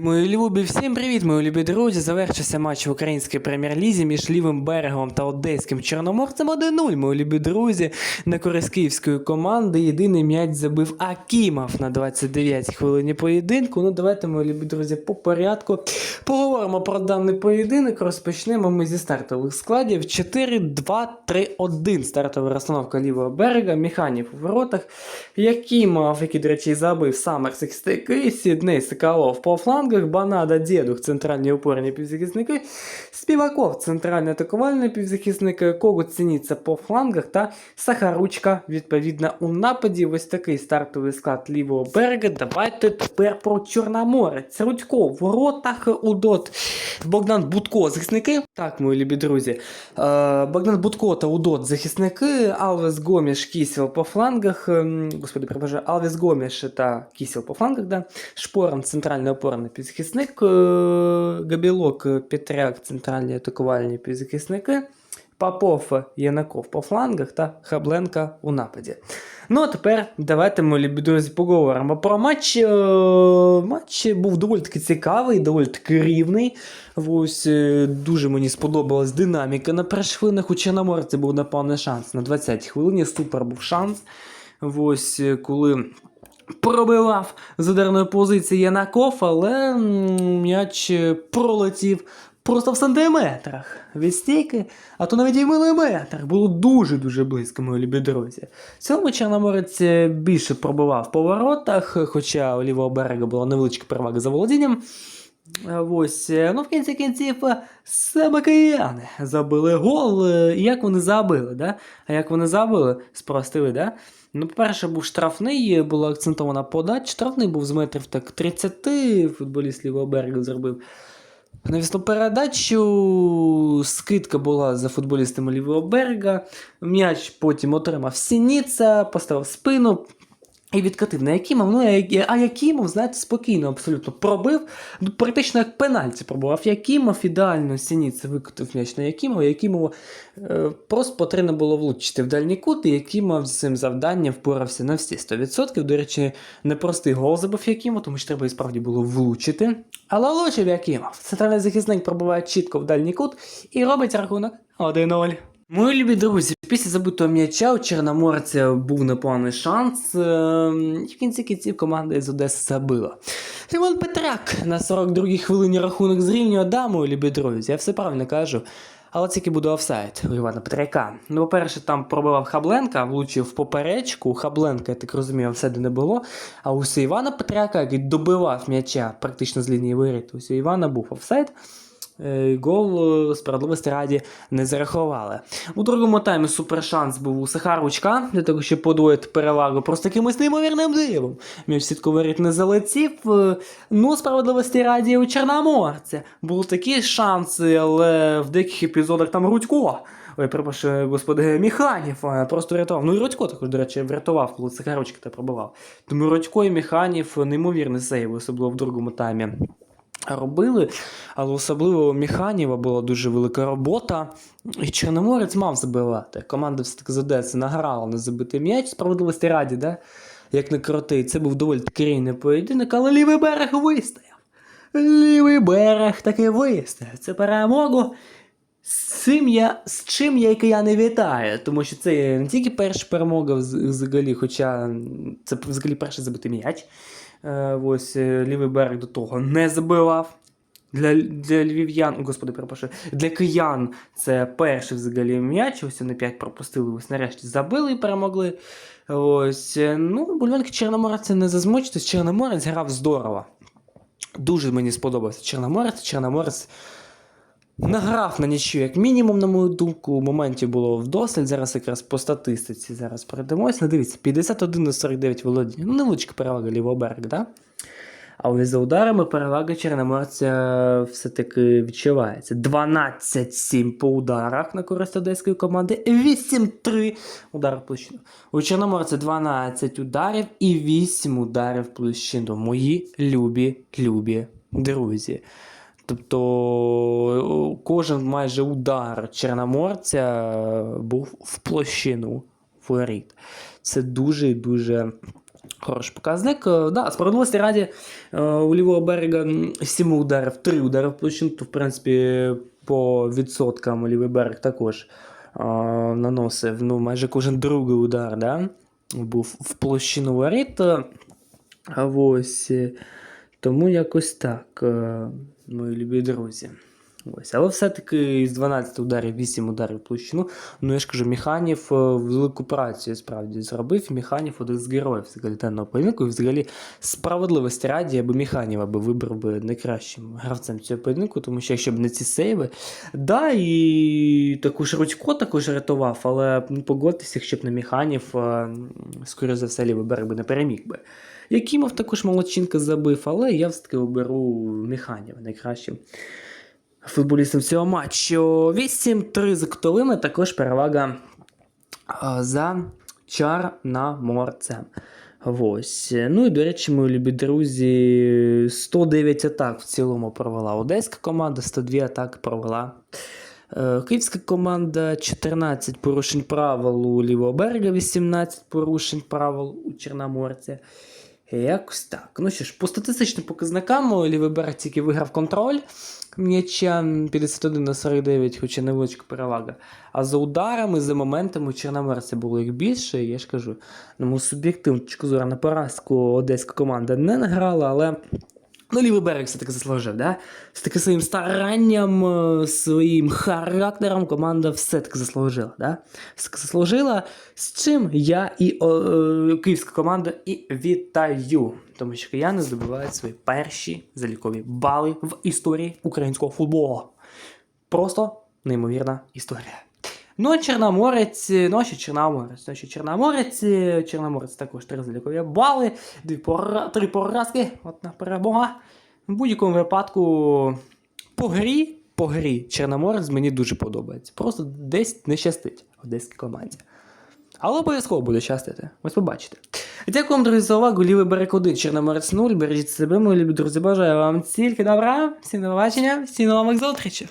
Мої любі, всім привіт, мої любі друзі. Завершився матч в українській прем'єр-лізі між лівим берегом та одеським чорноморцем 1-0, мої любі друзі. На користь київської команди єдиний м'яч забив Акімов на 29 хвилині поєдинку. Ну давайте, мої любі друзі, по порядку. Поговоримо про даний поєдинок. Розпочнемо ми зі стартових складів. 4-2-3-1. Стартова розстановка лівого берега, Механів у воротах. Якимов, який, до речі, забив саме захисники, Сідней Соколов по флангах, Банада Дєдух, центральні опорні півзахисники, Співаков, центральний атакувальний півзахисник, Когут Синіця по флангах та Сахаручка, відповідно, у нападі. Ось такий стартовий склад лівого берега. Давайте тепер про Чорноморець. Рудько в воротах, Удот, Богдан Будко, захисники. Так, мої любі друзі. Е, Богдан Будко та Удот захисники, Алвес Гоміш, Кісіл по флангах. ем, Господи, перепрошую, Алвес Гоміш та Кісіл по флангах, да. Шпоран, центральний опорний півзахисник, е, Габілок, е, Петряк, центральні атакувальні півзахисники. Попов, Янаков по флангах та Хабленка у нападі. Ну а тепер давайте, любі друзі, поговоримо про матч. Е, Матч був доволі таки цікавий, доволі таки рівний. Ось е, дуже мені сподобалась динаміка на перших хвилинах. У Чорноморці був напевне шанс на 20-й хвилині. Супер був шанс. Ось е, коли пробивав з ударної позиції Янаков, але м'яч е, пролетів просто в сантиметрах від стійки, а то навіть і в. Було дуже-дуже близько, мої друзі. В цьому Чорноморець е, більше пробивав в поворотах, хоча у лівого берега була невеличка перевага за володінням. Е, Ось, е, ну в кінці кінців е, саме кияни забили гол. Як вони забили, да? А як вони забили, спростили, да? Ну, по-перше, був штрафний, була акцентована подача. Штрафний був з метрів так 30, футболіст лівого зробив. Навісну передачу, скидка була за футболістами лівого берега. М'яч потім отримав Сініца, поставив спину. І відкатив на Якимов. Ну, а Я- а Якимов, знаєте, спокійно абсолютно пробив. Ну, практично як пенальті пробував Якимов. Ідеально Сініце викотив м'яч на Якимова. Якимову е, просто потрібно було влучити в дальній кут, і Якимов з цим завданням впорався на всі 100%. До речі, непростий гол забив Якимов, тому що треба і справді було влучити. Але влучив Якимов. Центральний захисник пробуває чітко в дальній кут і робить рахунок 1-0. Мої любі друзі, після забитого м'яча у Чорноморця був непоганий шанс. ем, І в кінці кінців команда із Одеси забила. Іван Петрак на 42-й хвилині рахунок зрівнює. Да, мої любі друзі, я все правильно кажу. Але тільки буде офсайд у Івана Петряка. Ну, по-перше, там пробивав Хабленка, влучив в поперечку. Хабленка, я так розумію, офсайду не було. А ось у Івана Петряка, який добивав м'яча практично з лінії виріту, ось у Івана був офсайд. Е, Гол е, справедливості раді не зарахували. У другому таймі супершанс був у Сахаручка, для того, щоб подвоїти перевагу просто якимось неймовірним дивом. Між сітковий не залетів. Е, Ну, справедливості раді у Чорноморця. Були такі шанси, але в деяких епізодах там Рудько. Ой, перепрошую, господи, Механів е, просто врятував. Ну і Рудько також, до речі, врятував, коли Сахаручка та пробивав. Тому Рудько і Механів неймовірний сейв, особливо в другому таймі робили, але особливо у Механіва була дуже велика робота. І Чорноморець мав забивати. Команда все-таки з Одеси награла на забитий м'яч справедливості раді, да? як не крутий. Це був доволі таки рівний поєдинок, але лівий берег вистояв. Лівий берег таки вистояв. Це перемогу. З цим я, з чим я і кияни вітаю, тому що це не тільки перша перемога взагалі, хоча це взагалі перший забитий м'яч. Е, ось е, лівий берег до того не забивав. Для, для львів'ян, господи, перепрошую, для киян це перший взагалі м'яч. Ось вони 5 пропустили, ось нарешті забили і перемогли. Ось, е, ну, бульванки Чорноморця не зазмочитись. Чорноморець грав здорово. Дуже мені сподобався Чорноморець. Чорноморець награв на нічю, як мінімум, на мою думку. Моментів було вдосталь. Зараз якраз по статистиці зараз перейдемось. Ну, дивіться, 51 на 49 володіння. Ну, невеличка перевага лівого берега, да? А ось за ударами перевага Чорноморця все-таки відчувається. 12-7 по ударах на користь одеської команди, 8-3 удари в площину. У Чорноморця 12 ударів і 8 ударів площину. Мої любі, любі друзі. Тобто кожен майже удар Чорноморця був в площину воріт. Це дуже дуже Хороший показник. Е, Да, справедливості раді е, у лівого берега м, 7 ударів, 3 удари в площину, то в принципі по відсоткам лівий берег також е, наносив ну, майже кожен другий удар, да? був в площину воріт. Е, ось е, тому якось так, е, мої любі друзі. Ось, але все-таки з 12 ударів 8 ударів площину. Ну я ж кажу, Міханів е, велику працю справді зробив. Міханів один з героїв даного поєдинку. І взагалі справедливості раді, я би Міханіва би вибрав би найкращим гравцем цього поєдинку, тому що якщо б не ці сейви. Да, і також Рудько також рятував, але ну, погодьтеся, якщо б не Міханів, е, скоріше за все, лівий би не переміг би. Якимов також молодчинка забив, але я все-таки оберу Міханіва найкращим футболістом цього матчу. 8-3 за Котовими, також перевага за Чорноморцем. Ось. Ну і, до речі, мої любі друзі, 109 атак в цілому провела одеська команда, 102 атаки провела. е, Київська команда 14 порушень правил у лівого берега, 18 порушень правил у Чорноморця. Якось так. Ну що ж, по статистичним показникам лівий берег тільки виграв контроль м'яча 51 на 49, хоча невеличка перевага. А за ударами, за моментами Чорноморця було їх більше. Я ж кажу, ну, суб'єктивну точку зору на поразку одеська команда не награла, але. Ну, лівий берег все-таки заслужив, да? Все-таки своїм старанням, е, своїм характером команда все-таки заслужила, да? Все-таки заслужила, з чим я і о, е, київська команда і вітаю. Тому що кияни здобувають свої перші залікові бали в історії українського футболу. Просто неймовірна історія. Ну, Чорноморець, ну ще Чорноморець, ну ще Чорноморець, е, Чорноморець також три залікові бали, дві пора, три поразки, одна перемога. В будь-якому випадку по грі, по грі Чорноморець мені дуже подобається. Просто десь не щастить одеській команді. Але обов'язково буде щастити. Ось побачите. Дякую вам, друзі, за увагу. Лівий берег 1, Чорноморець 0. Бережіть себе, мої любі друзі. Бажаю вам тільки добра. Всім до побачення, всім нових зустрічей.